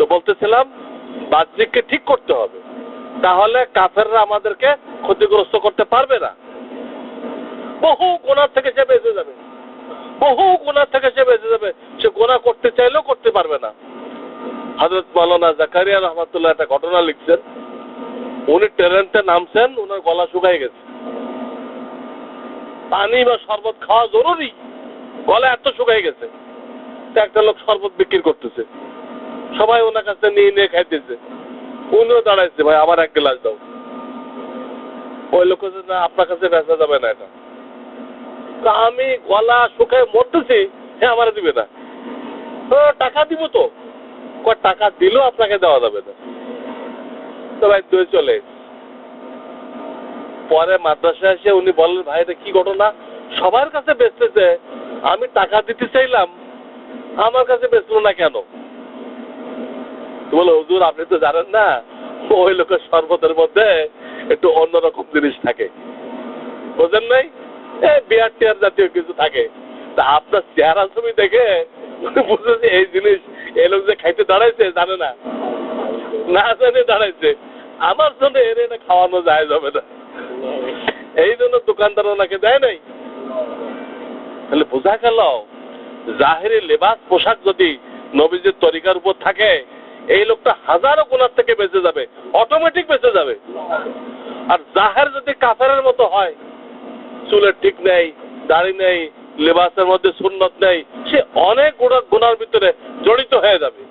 তো বলতেছিলাম, বাহ্যিককে ঠিক করতে হবে। তাহলে কাফেররা আমাদেরকে ক্ষতিগ্রস্ত করতে পারবে না। বহু গোনার থেকে সে বেঁচে যাবে। বহু গোনার থেকে সে বেঁচে যাবে। সে গোনা করতে চাইলেও করতে পারবে না। হজরত মালানা জাকারিয়া রহমতুল্লাহ একটা ঘটনা লিখছেন। উনি ট্রেনতে নামছেন ওনার গলা শুকাই গেছে। পানি বা শরবত খাওয়া জরুরি। গলা এত শুকাই গেছে। একটা লোক শরবত বিক্রি করতেছে। সবাই ওনার কাছে নিয়ে নিয়ে খাইতেছে উনিও দাঁড়াইছে, ভাই, আমার এক গ্লাস দাও। ওই লোক না, আপনার কাছে বেচা যাবে না এটা। আমি গলা শুকায় মরতেছি হ্যাঁ আমার দিবে না। টাকা দিব তো। টাকা দিলেও আপনাকে দেওয়া যাবে না। তো ভাই তুই চলে পরে মাদ্রাসায় এসে উনি বললেন, ভাই, এটা কি ঘটনা? সবার কাছে বেচতেছে। আমি টাকা দিতে চাইলাম, আমার কাছে বেচলো না কেন? বলো, হুজুর, আপনি তো জানেন না, ওই লোকের শরবতের মধ্যে একটু অন্যরকম জিনিস থাকে। বোঝেন নাই? বিয়ার টিয়ার জাতীয় কিছু থাকে। তা আপনার চেহারা ছবি দেখে বুঝেছি এই জিনিস এই লোক যে খাইতে দাঁড়াইছে, জানে না। না জানে, দাঁড়াইছে। আমার জন্য এর এটা খাওয়ানো যায় যাবে না। এই জন্য দোকানদার ওনাকে দেয় নাই। তাহলে বোঝা গেল, জাহেরি লেবাস পোশাক যদি নবীজির তরিকার উপর থাকে এই লোকটা হাজারো গুণার থেকে বেঁচে যাবে অটোমেটিক বেঁচে যাবে। আর জাহের যদি কাফারের মতো হয়, চুলের ঠিক নেই, দাড়ি নেই লেবাসের মধ্যে সুন্নত নেই, সে অনেক গুণা গুণার ভিতরে জড়িত হয়ে যাবে।